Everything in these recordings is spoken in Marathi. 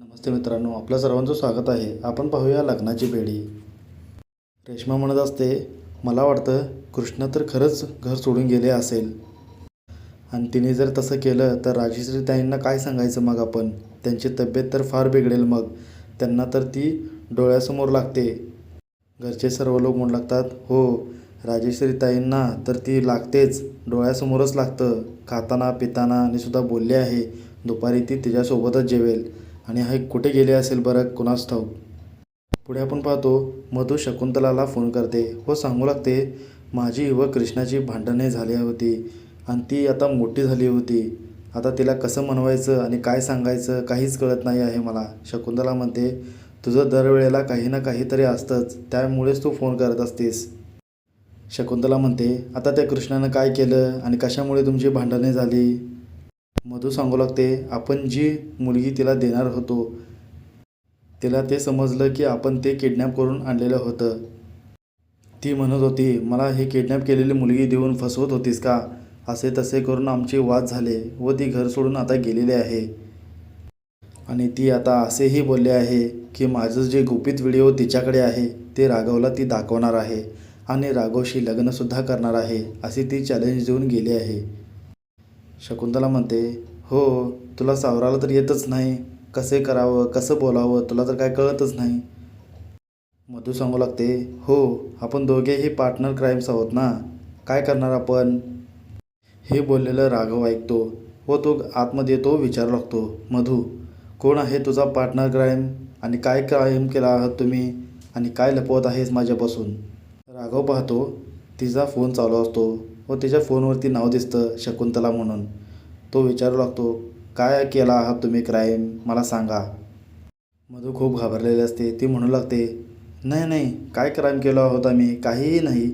नमस्ते मित्रांनो आपल्या सर्वांचं स्वागत आहे. आपण पाहूया लग्नाची बेडी. रेश्मा म्हणत असते मला वाटतं कृष्ण तर खरंच घर सोडून गेले असेल. आणि तिने जर तसं केलं तर राजेश्री ताईंना काय सांगायचं मग आपण? त्यांची तब्येत तर फार बिघडेल मग. त्यांना तर ती डोळ्यासमोर लागते. घरचे सर्व लोक म्हणू लागतात हो राजेश्री ताईंना तर ती लागतेच डोळ्यासमोरच लागतं. खाताना पिताना आणि सुद्धा बोलले आहे. दुपारी ती तिच्यासोबतच जेवेल. आणि हा कुठे गेले असेल बरं? कुणास ठाऊक? पुढे आपण पाहतो मधू शकुंतलाला फोन करते. व सांगू लागते माझी व कृष्णाची भांडणे झाली होती आणि ती आता मोठी झाली होती. आता तिला कसं मनवायचं आणि काय सांगायचं काहीच कळत नाही आहे मला. शकुंतला म्हणते तुझं दरवेळेला काही ना काहीतरी असतंच त्यामुळेच तू फोन करत असतेस. शकुंतला म्हणते आता त्या कृष्णानं काय केलं आणि कशामुळे तुमची भांडणे झाली? मधू सांगू लागते आपण जी मुलगी तिला देणार होतो तिला ते समजलं की आपण ते किडनॅप करून आणलेलं होतं. ती म्हणत होती मला हे किडनॅप केलेली मुलगी देऊन फसवत होतीस का? असे तसे करून आमचे वाद झाले व ती घर सोडून आता गेलेली आहे. आणि ती आता असेही बोलले आहे की माझं जे गुपित व्हिडिओ तिच्याकडे आहे ते राघवला ती दाखवणार आहे आणि राघवशी लग्नसुद्धा करणार आहे असे ती चॅलेंज देऊन गेली आहे. शकुंतला म्हणते हो तुला सावराला तर येतच नाही. कसे करावं कसं बोलावं तुला तर काय कळतच नाही. मधू सांगू लागते हो आपण दोघेही पार्टनर क्राईम्स आहोत ना. काय करणार आपण? हे बोललेलं राघव ऐकतो व तो आतमध्ये येतो विचारू लागतो मधू कोण आहे तुझा पार्टनर क्राईम आणि काय क्राईम केला आहात तुम्ही? आणि काय लपवत आहेस माझ्यापासून? राघव पाहतो तिचा फोन चालू असतो व तिच्या फोनवरती नाव दिसतं शकुंतला म्हणून. तो विचारू लागतो काय केला आहात तुम्ही क्राईम मला सांगा. मधू खूप घाबरलेली असते. ती म्हणू लागते नाही नाही काय क्राईम केला आहोत मी काहीही नाही.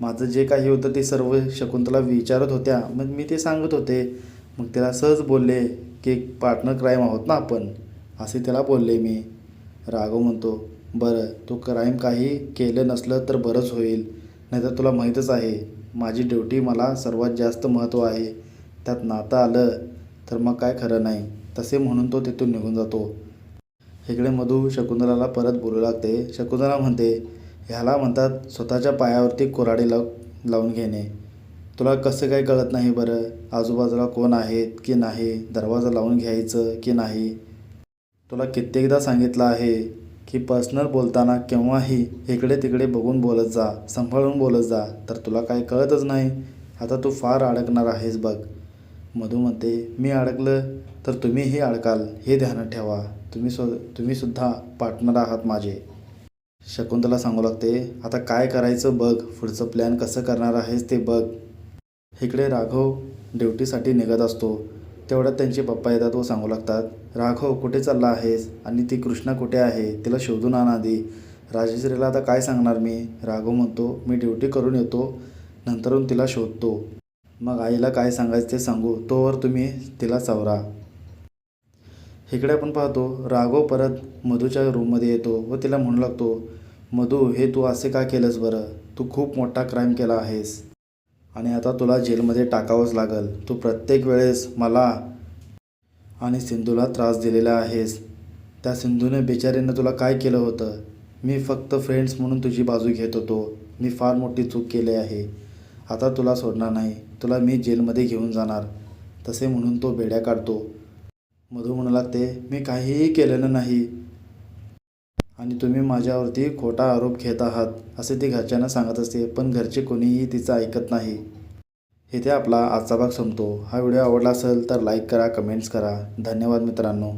माझं जे काही होतं ते सर्व शकुंतला विचारत होत्या. मग मी ते सांगत होते. मग त्याला सहज बोलले की पार्टनर क्राईम आहोत ना आपण? असे त्याला बोलले मी. राघव म्हणतो बरं तू क्राईम काही केलं नसलं तर बरंच होईल. नाहीतर तुला माहीतच आहे माझी ड्युटी मला सर्वात जास्त महत्त्व आहे. त्यात नातं आलं तर मग काय खरं नाही तसे म्हणून तो तिथून निघून जातो. इकडे मधू शकुंतलाला परत बोलू लागते. शकुंतला म्हणते ह्याला म्हणतात स्वतःच्या पायावरती कुऱ्हाडी लाव लावून घेणे. तुला कसं काही कळत नाही बरं? आजूबाजूला कोण आहेत की नाही? दरवाजा लावून घ्यायचं की नाही? तुला कित्येकदा सांगितलं आहे की पर्सनल बोलताना केव्हाही इकडे तिकडे बघून बोलत जा सांभाळून बोलत जा तर तुला काही कळतच नाही. आता तू फार अडकणार आहेस बघ. मधू म्हणते मी अडकलं तर तुम्हीही अडकाल. हे ध्यानात ठेवा. तुम्ही स्व तुम्हीसुद्धा पार्टनर आहात माझे. शकुंतला सांगू लागते आता काय करायचं बघ? पुढचं प्लॅन कसं करणार आहेस ते बघ. इकडे राघव ड्युटीसाठी निघत असतो. तेवढ्यात त्यांचे पप्पा येतात व सांगू लागतात राघव कुठे चालला आहेस? आणि ती कृष्णा कुठे आहे? तिला शोधून आण आधी. राजेश्रीला आता काय सांगणार मी? राघव म्हणतो. मी ड्युटी करून येतो नंतरून तिला शोधतो. मग आईला काय सांगायचं ते सांगू. तोवर तुम्ही तिला चावरा इकडे आपण पाहतो राघव परत मधूच्या रूममध्ये येतो व तिला म्हणू लागतो मधू हे तू असे का केलंस बरं? तू खूप मोठा क्राईम केला आहेस. आणि आता तुला जेलमध्ये टाकावंच लागल. तू प्रत्येक वेळेस मला आणि सिंधूला त्रास दिलेला आहेस. त्या सिंधूने बिचारीनं तुला काय केलं होतं? मी फक्त फ्रेंड्स म्हणून तुझी बाजू घेत होतो. मी फार मोठी चूक केली आहे. आता तुला सोडणार नाही. तुला मी जेलमध्ये घेऊन जाणार. तसे म्हणून तो बेड्या काढतो. मधू म्हणू लागते मी काहीही केलेलं नाही. आणि तुम्ही माझ्यावरती खोटा आरोप घेत आहात असे ती घरच्यांना सांगत असते पण घरचे कोणीही तिचं ऐकत नाही. इथे आपला आजचा भाग संपतो. हा व्हिडिओ आवडला असेल तर लाईक करा कमेंट्स करा. धन्यवाद मित्रांनो.